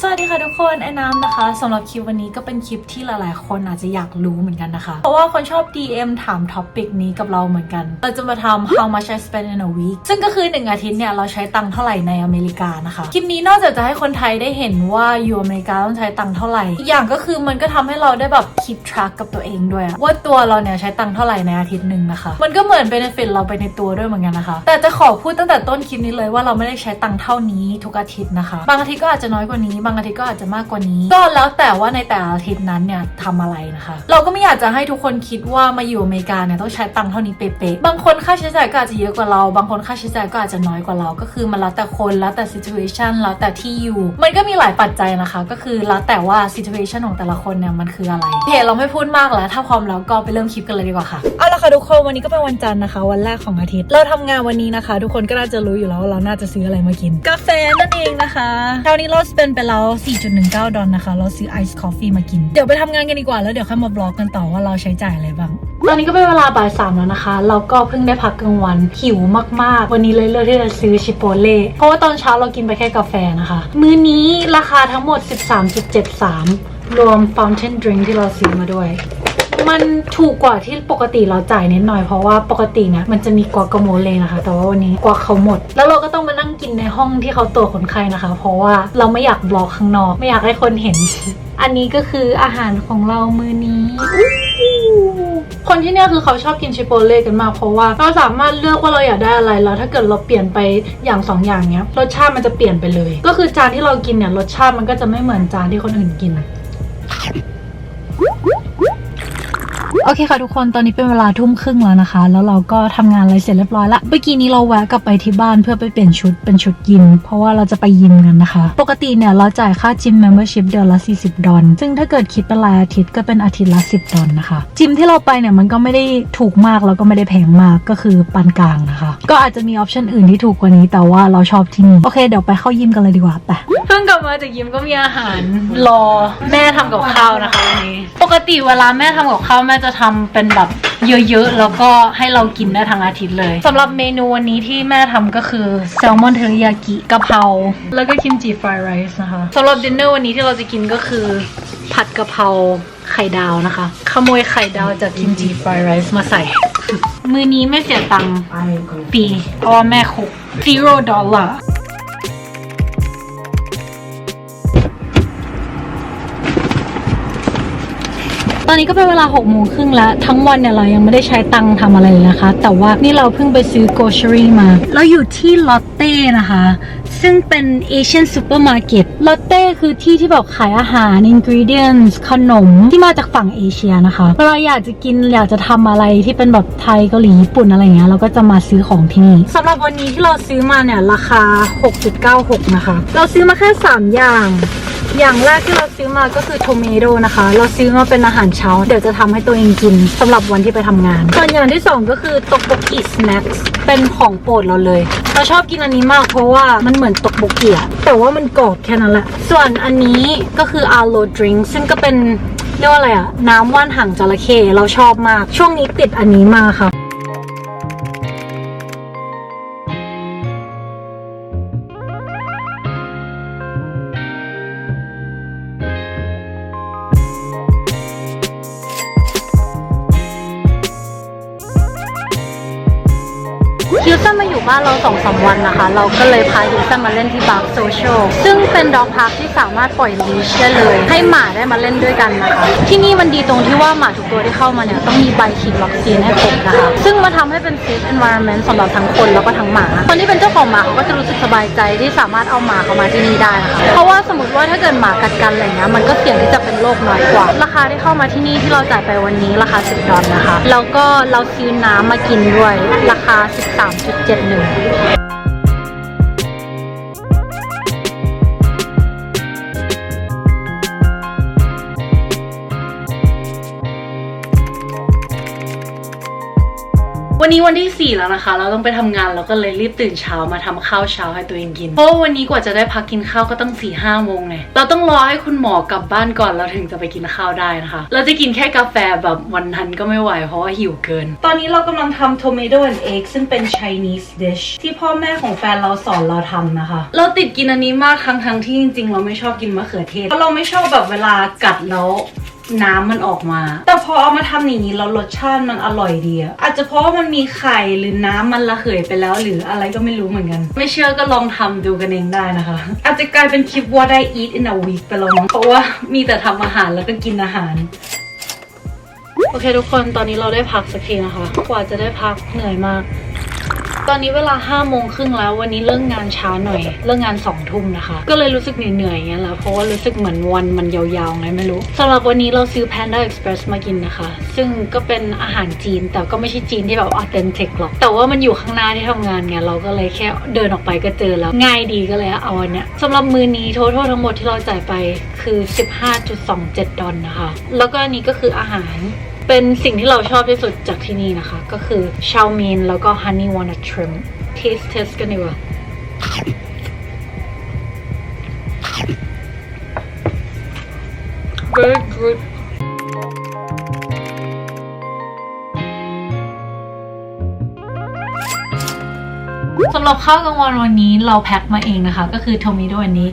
สวัสดีค่ะทุกคนไอ้น้ำนะคะสำหรับคลิปวันนี้ก็เป็นคลิปที่หลายๆ คนอาจจะอยากรู้เหมือนกันนะคะ เพราะว่าคนชอบ DM ถามท็อปิกนี้กับเราเหมือนกัน เราจะมาทำ how much I spend in a week ซึ่งก็คือหนึ่งอาทิตย์เนี่ย เราใช้ตังค์เท่าไหร่ในอเมริกานะคะ คลิปนี้นอกจากจะให้คนไทยได้เห็นว่าอยู่อเมริกาต้องใช้ตังค์เท่าไหร่อีกอย่างก็คือมันก็ทำให้เราได้แบบ keep track กับตัวเองด้วยว่าตัวเราเนี่ยใช้ตังค์เท่าไหร่ในอาทิตย์หนึ่งนะคะ มันก็เหมือน benefit เราไปในตัวด้วยเหมือนกันนะคะ แต่จะขอพูดตั้งแต่ต้นคลิปนี้เลยว่าเราไม่ได้ใช้ตังค์เท่านี้ทุกอาทิตย์นะคะ บางอาทิตย์ก็อาจจะน้อยกว่านี้บางอาทิตย์ก็อาจจะมากกว่านี้ ก็แล้วแต่ว่าในแต่ละอาทิตย์นั้นเนี่ยทำอะไรนะคะ เราก็ไม่อยากจะให้ทุกคนคิดว่ามาอยู่อเมริกาเนี่ยต้องใช้ตังค์เท่านี้เป๊ะๆบางคนค่าใช้จ่ายก็อาจจะเยอะกว่าเรา บางคนค่าใช้จ่ายก็อาจจะน้อยกว่าเรา ก็คือมันแล้วแต่คนแล้วแต่ situation แล้วแต่ที่อยู่ มันก็มีหลายปัจจัยนะคะ ก็คือแล้วแต่ว่า situation ของแต่ละคนเนี่ยมันคืออะไรโอเคเราไม่พูดมากแล้ว ถ้าพร้อมแล้วก็ไปเริ่มคลิปกันเลยดีกว่าค่ะเอาละค่ะทุกคนวันนี้ก็เป็นวันจันทร์นะคะ วันแรกของอาทิตย์ เราทำงานวันนี้นะคะ ทุกคนก็น่าจะรู้อยู่แล้วว่าเราน่าจะซื้ออะไรมากิน กาแฟนั่นเองนะคะคราวนี้เราสเปนไปแล้ว4.19 ดอลนะคะ เราซื้อไอซ์คอฟฟี่มากิน เดี๋ยวไปทำงานกันดีกว่า แล้วเดี๋ยวค่อยมาบล็อกกันต่อว่าเราใช้จ่ายอะไรบ้าง ตอนนี้ก็เป็นเวลาบ่ายสามแล้วนะคะ เราก็เพิ่งได้พักกลางวัน หิวมาก ๆ วันนี้เลยเลือกที่จะซื้อชิโปเล่เพราะว่าตอนเช้าเรากินไปแค่กาแฟนะคะ มื้อนี้ราคาทั้งหมด 13.73 รวม fountain drink ที่เราซื้อมาด้วย มันถูกกว่าที่ปกติเราจ่ายนิดหน่อยเพราะว่าปกตินี่ยมันจะมีกวากโมเลนะคะ แต่ว่าวันนี้กวาเขาหมด แล้วเราก็ต้องมานั่งกินในห้องที่เขาตรวจคนไข้นะคะ เพราะว่าเราไม่อยากบล็อกข้างนอก ไม่อยากให้คนเห็น อันนี้ก็คืออาหารของเรามือนี้คนที่เนี่ยคือเขาชอบกินชิโปเล่กันมากเพราะว่าเราสามารถเลือกว่าเราอยากได้อะไรแล้ว ถ้าเกิดเราเปลี่ยนไปอย่างสองอย่างเนี้ยรสชาติมันจะเปลี่ยนไปเลย ก็คือจานที่เรากินเนี่ยรสชาติมันก็จะไม่เหมือนจานที่คนอื่นกิน โอเคค่ะทุกคนตอนนี้เป็นเวลาทุ่มครึ่งแล้วนะคะ แล้วเราก็ทำงานอะไรเสร็จเรียบร้อยละเมื่อกี้นี้เราแวะกลับไปที่บ้านเพื่อไปเปลี่ยนชุดเป็นชุดยิม เพราะว่าเราจะไปยิมกันนะคะ ปกติเนี่ยเราจ่ายค่าจิม membership เดือนละ 40 ดอลซึ่งถ้าเกิดคิดเป็นรายอาทิตย์ก็เป็นอาทิตย์ละ 10 ดอลนะคะ จิมที่เราไปเนี่ยมันก็ไม่ได้ถูกมากแล้วก็ไม่ได้แพงมากก็คือปานกลางนะคะ ก็อาจจะมีออปชันอื่นที่ถูกกว่านี้แต่ว่าเราชอบที่นี่โอเคเดี๋ยวไปเข้ายิมกันเลยดีกว่าไปเพิ่งกลับมาจากยิมก็มีอาหารรอแม่ทำกับข้าวนะคะวันนี้ ปกติเวลาแม่ทำกับข้าวแม่จะทำเป็นแบบเยอะๆ แล้วก็ให้เรากินได้ทั้งอาทิตย์เลยสำหรับเมนูวันนี้ที่แม่ทำก็คือแซลมอนเทริยากิกะเพราแล้วก็คิมจิฟรายไรซ์นะคะสำหรับดินเนอร์วันนี้ที่เราจะกินก็คือ ผัดกะเพราไข่ดาวนะคะ ขโมยไข่ดาวจากคิมจิฟรายไรซ์มาใส่ มือนี้ไม่เสียตังค์ปีเพราะว่าแม่คุก zero dollar ตอนนี้ก็เป็นเวลา6กโมงครึ่งแล้ว ทั้งวันเนี่ยเรายังไม่ได้ใช้ตังค์ทำอะไรเลยนะคะ แต่ว่านี่เราเพิ่งไปซื้อ grocery มา เราอยู่ที่ลอตเต้นะคะ ซึ่งเป็น Asian Supermarket ลอตเต้คือที่ที่แบบขายอาหาร ingredients ขนมที่มาจากฝั่งเอเชียนะคะเวลาอยากจะกินอยากจะทำอะไรที่เป็นแบบไทยเกาหลีญี่ปุ่นอะไรเงี้ยเราก็จะมาซื้อของที่นี่สำหรับวันนี้ที่เราซื้อมาเนี่ยราคา 6.96 นะคะ เราซื้อมาแค่ 3 อย่าง อย่างแรกที่เราซื้อมาก็คือโทเมโดนะคะ เราซื้อมาเป็นอาหารเช้า เดี๋ยวจะทำให้ตัวเองกินสำหรับวันที่ไปทำงาน ส่วนอย่างที่สองก็คือตกบกิสแน็คเป็นของโปรดเราเลย เราชอบกินอันนี้มากเพราะว่ามันเหมือนตกบกิอะแต่ว่ามันกรอบแค่นั้นแหละ ส่วนอันนี้ก็คืออาโลดริงซึ่งก็เป็นเรียกว่าอะไรอะน้ำว่านหางจระเข้เราชอบมาก ช่วงนี้ติดอันนี้มากค่ะ อยู่บ้านเราสองสามวันนะคะ เราก็เลยพาฮิวสันมาเล่นที่บาร์โซเชียลซึ่งเป็นด็อกพาร์คที่สามารถปล่อยลีชได้เลย ให้หมาได้มาเล่นด้วยกันนะคะ ที่นี่มันดีตรงที่ว่าหมาทุกตัวที่เข้ามาเนี่ยต้องมีใบฉีดวัคซีนให้ครบนะคะ ซึ่งมาทำให้เป็น safe environment สำหรับทั้งคนแล้วก็ทั้งหมา คนที่เป็นเจ้าของหมาเขาก็จะรู้สึกสบายใจที่สามารถเอาหมาเข้ามาที่นี่ได้นะคะเพราะว่าสมมติว่าถ้าเกิดหมากัดกันอะไรเงี้ยมันก็เสี่ยงที่จะเป็นโรคน้อยกว่า ราคาที่เข้ามาที่นี่ที่เราจ่ายไปวันนี้ราคา10ดอลนะคะแล้วก็เราซื้อน้ำมากินด้วยราคา 13.71ว วันนี้วันที่ 4 แล้วนะคะ เราต้องไปทำงานเราก็เลยรีบตื่นเช้ามาทำข้าวเช้าให้ตัวเองกิน เพราะว่าวันนี้กว่าจะได้พักกินข้าวก็ต้อง4ี่ห้าโมงไงเราต้องรอให้คุณหมอกลับบ้านก่อนเราถึงจะไปกินข้าวได้นะคะ เราจะกินแค่กาแฟแบบวันนั้นก็ไม่ไหวเพราะว่าหิวเกิน ตอนนี้เรากำลังทำ tomato and egg ซึ่งเป็น Chinese dish ที่พ่อแม่ของแฟนเราสอนเราทำนะคะ เราติดกินอันนี้มากทั้งทั้งๆที่จริงๆ เราไม่ชอบกินมะเขือเทศเพราะเราไม่ชอบแบบเวลากัดแล้ว น้ำมันออกมา แต่พอเอามาทำอย่างนี้แล้วรสชาติมันอร่อยดีอะอาจจะเพราะว่ามันมีไข่หรือน้ำมันระเหยไปแล้ว หรืออะไรก็ไม่รู้เหมือนกัน ไม่เชื่อก็ลองทำดูกันเองได้นะคะ อาจจะกลายเป็นคลิป what I eat in a week ไปแล้วเพราะว่ามีแต่ทำอาหารแล้วก็กินอาหารโอเคทุกคนตอนนี้เราได้พักสักทีนะคะ กว่าจะได้พักเหนื่อยมาก ตอนนี้เวลา5้าโมงครึ่งแล้ววันนี้เลิกงานช้าหน่อย เลิกงาน2องทุ่มนะคะ ก็เลยรู้สึกเหนื่อยๆอย่างเงี้ยแหละเพราะว่ารู้สึกเหมือนวันมันยาวๆไงไม่รู้สำหรับวันนี้เราซื้อ Panda Express มากินนะคะ ซึ่งก็เป็นอาหารจีนแต่ก็ไม่ใช่จีนที่แบบออเทนติกหรอกแต่ว่ามันอยู่ข้างหน้าที่ทำงานไงเราก็เลยแค่เดินออกไปก็เจอแล้วง่ายดีก็เลยเอาอันเนี้ยสำหรับมือนี้ทั้งทั้งหมดที่เราจ่ายไปคือ 15.27 ดอลนะคะ แล้วก็อันนี้ก็คืออาหาร เป็นสิ่งที่เราชอบที่สุดจากที่นี่นะคะ ก็คือชาวมีนแล้วก็ honey walnut shrimp taste test กันดีกว่า very good สำหรับข้าวกลางวันวันนี้เราแพ็คมาเองนะคะ ก็คือโทมิโดอันนี้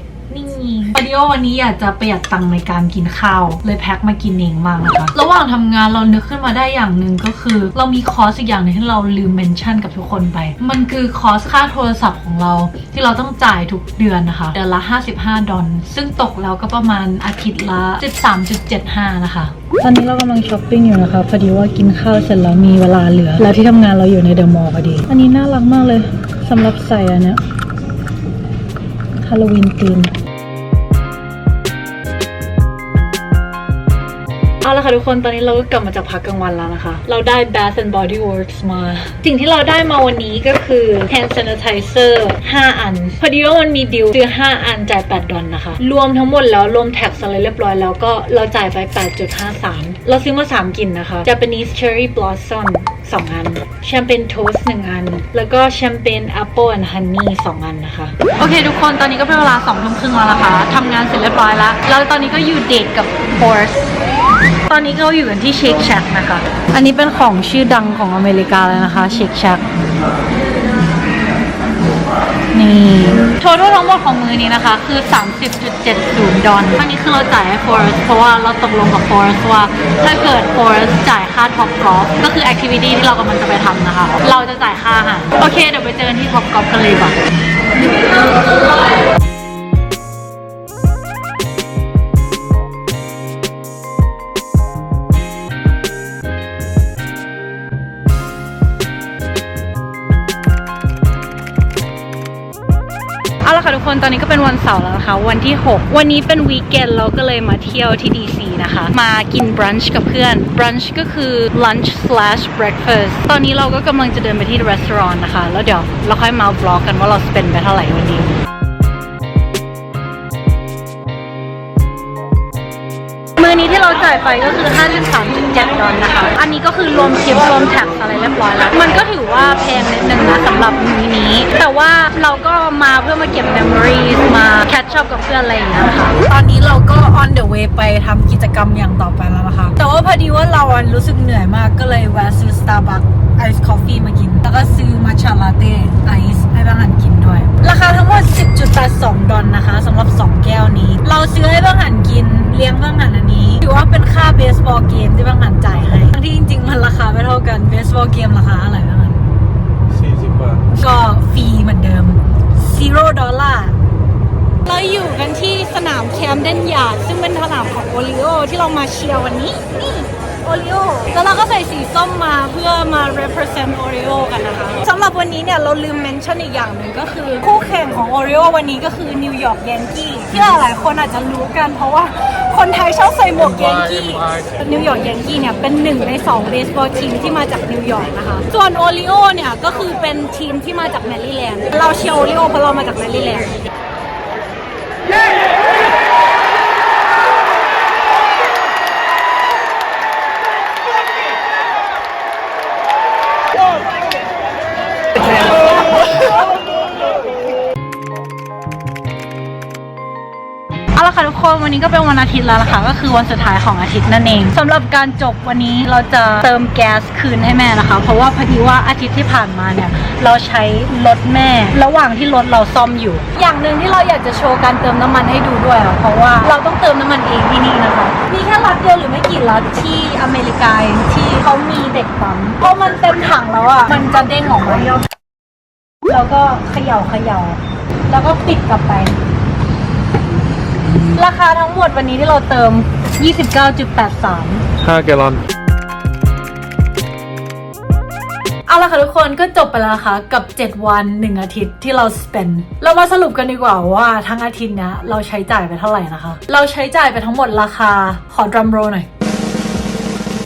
พอดีว่าวันนี้อยากจะประหยัดตังค์ในการกินข้าว เลยแพ็คมากินเองมากนะคะระหว่างทำงานเรานึกขึ้นมาได้อย่างหนึ่งก็คือ เรามีคอร์สอีกอย่างหนึงที่เราลืมเมนชั่นกับทุกคนไป มันคือคอร์สค่าโทรศัพท์ของเราที่เราต้องจ่ายทุกเดือนนะคะเดือนละ 55 ดอลซึ่งตกแล้วก็ประมาณอาทิตย์ละ 13.75 นะคะตอนนี้เรากำลังช้อปปิ้งอยู่นะคะพอดีว่ากินข้าวเสร็จแล้วมีเวลาเหลือ แล้วที่ทำงานเราอยู่ในเดอะมอลล์พอดี อันนี้น่ารักมากเลยสำหรับใส่อันเนี้ยฮาโลวีนธีม เอาละค่ะทุกคนตอนนี้เราก็กลับมาจากพักกลางวันแล้วนะคะ เราได้ Bath and Body Works มา สิ่งที่เราได้มาวันนี้ก็คือ hand sanitizer 5 อัน พอดีว่ามันมีดิวซื้อ5 อันจ่าย 8 ดอลนะคะ รวมทั้งหมดแล้วรวมแท็กอะไรเรียบร้อยแล้วก็เราจ่ายไป 8.53 เราซื้อมา 3กลิ่นนะคะ Japanese Cherry Blossom 2 อัน แชมเปญโทส1อัน แล้วก็แชมเปญ Apple and Honey 2อันนะคะ โอเค ทุกคนตอนนี้ก็เป็นเวลา2ทุ่มครึ่งแล้วนะคะทำงานเสร็จเรียบร้อยแล้ว แล้วตอนนี้ก็อยู่เดทกับ Force ตอนนี้เราอยู่กันที่ Shake Shack นะคะ อันนี้เป็นของชื่อดังของอเมริกาเลยนะคะ Shake Shack นี่โทททั้งหมดของมือนี้นะคะ คือ 30.70 ดอลอันนี้คือเราจ่ายให้ Forest เพราะว่าเราตกลงกับ Forest ว่า ถ้าเกิด Forest จ่ายค่า Top Golf ก็คือ Activity ที่เรากำลังจะไปทำนะคะ เราจะจ่ายค่าอาหารโอเค เดี๋ยวไปเจอกันที่ Top Golf กันเลยดีกว่าเอา เป็นวันเสาร์แล้วนะคะ วันที่ 6 วันนี้เป็นวีคเกนเราก็เลยมาเที่ยวที่ DC นะคะ มากินบรันช์กับเพื่อนบรันช์ก็คือ lunch slash breakfast ตอนนี้เราก็กำลังจะเดินไปที่ร้านอาหารนะคะ แล้วเดี๋ยวเราค่อยมาบล็อกกันว่าเราสเปนไปเท่าไหร่วันนี้มือนี้ที่เราจ่ายไปก็คือ 53.7 ดอลนะคะ อันนี้ก็คือรวมทิปรวมแท็กอะไรเรียบร้อยแล้ว มันก็ถือว่าแพงนิดนึงนะสำหรับมือนี้ แต่ว่าเราก็มาเพื่อมาเก็บ memories มา แคชชัพกับเพื่อนอะไรอย่างเงี้ยนะคะตอนนี้เราก็ on the way ไปทำกิจกรรมอย่างต่อไปแล้วนะคะ แต่ว่าพอดีว่าเราอะรู้สึกเหนื่อยมากก็เลยแวะซื้อ Starbucks Ice Coffee มากิน แล้วก็ซื้อ Matcha Latte Ice ให้บ้างหันกินด้วย ราคาทั้งหมด 10.82 ดอลนะคะสำหรับ 2 แก้วนี้ เราซื้อให้บ้างหันกิน เลี้ยงบ้างหันอันนี้ ถือว่าเป็นค่าเบสบอลเกมที่บ้างหันจ่ายให้ ทั้งที่จริง ๆ มันราคาไม่เท่ากัน เบสบอลเกมราคาเท่าไหร่บ้างหัน40บาทก็ฟรีเหมือนเดิม zero dollar เราอยู่กันที่สนามแคมเดนยาร์ดซึ่งเป็นสนามของโอริโอที่เรามาเชียร์วันนี้ นี่โอริโอแล้วเราก็ใส่สีส้มมาเพื่อมา represent โอริโอกันนะคะสำหรับวันนี้เนี่ยเราลืมเมนชั่นอีกอย่างหนึ่งก็คือ คู่แข่งของโอริโอวันนี้ก็คือนิวยอร์กแยงกี้ที่หลายๆคนอาจจะรู้กันเพราะว่าคนไทยชอบใส่หมวกแยงกี้นิวยอร์กแยงกี้เนี่ยเป็นหนึ่งในสองเบสบอลทีมที่มาจากนิวยอร์กนะคะส่วนโอริโอเนี่ยก็คือเป็นทีมที่มาจากแมรี่แลนด์เราเชียร์โอริโอเพราะเรามาจากแมรี่แลนด์ ละค่ะทุกคนวันนี้ก็เป็นวันอาทิตย์แล้วนะค่ะก็คือวันสุดท้ายของอาทิตย์นั่นเองสำหรับการจบวันนี้เราจะเติมแก๊สคืนให้แม่นะคะ เพราะว่าพอดีว่าอาทิตย์ที่ผ่านมาเนี่ยเราใช้รถแม่ ระหว่างที่รถเราซ่อมอยู่ อย่างหนึ่งที่เราอยากจะโชว์การเติมน้ำมันให้ดูด้วยอะเพราะว่าเราต้องเติมน้ำมันเองที่นี่นะคะ มีแค่รัฐเดียวหรือไม่กี่รัฐที่อเมริกาที่เขามีเด็กปั๊มเพราะมันเต็มถังแล้วอะมันจะเด้งออกมาแล้วก็เขย่าเขย่าแล้วก็ปิดกลับไป ราคาทั้งหมดวันนี้ที่เราเติม 29.83 5 แกลลอน เอาละค่ะทุกคนก็จบไปแล้วนะคะกับ 7 วัน 1 อาทิตย์ที่เรา spend เรามาสรุปกันดีกว่าว่าทั้งอาทิตย์เนี้ยเราใช้จ่ายไปเท่าไหร่นะคะ เราใช้จ่ายไปทั้งหมดราคาขอดรัมโรหน่อย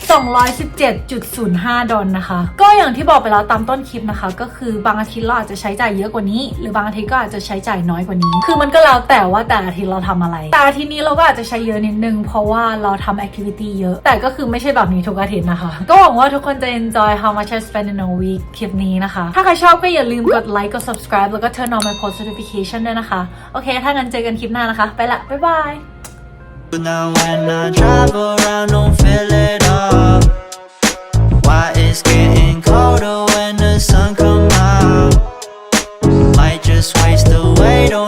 217.05 ดอลนะคะ ก็อย่างที่บอกไปแล้วตามต้นคลิปนะคะ ก็คือบางอาทิตย์เราอาจจะใช้จ่ายเยอะกว่านี้ หรือบางอาทิตย์ก็อาจจะใช้จ่ายน้อยกว่านี้ คือมันก็แล้วแต่ว่าแต่อาทิตย์เราทำอะไร แต่อาทิตย์นี้เราก็อาจจะใช้เยอะนิดนึง เพราะว่าเราทำแอคทิวิตี้เยอะ แต่ก็คือไม่ใช่แบบนี้ทุกอาทิตย์นะคะ ก็หวังว่าทุกคนจะ enjoy how much I spend in a week คลิปนี้นะคะ ถ้าใครชอบก็อย่าลืมกดไลค์กด subscribe แล้วก็ turn on my post notification ด้วยนะคะ โอเค ถ้างั้นเจอกันคลิปหน้านะคะ ไปละ บ๊ายบาย Now when I drive around, don't feel it all. Why it's getting colder when the sun come out? Might just waste away. Don't.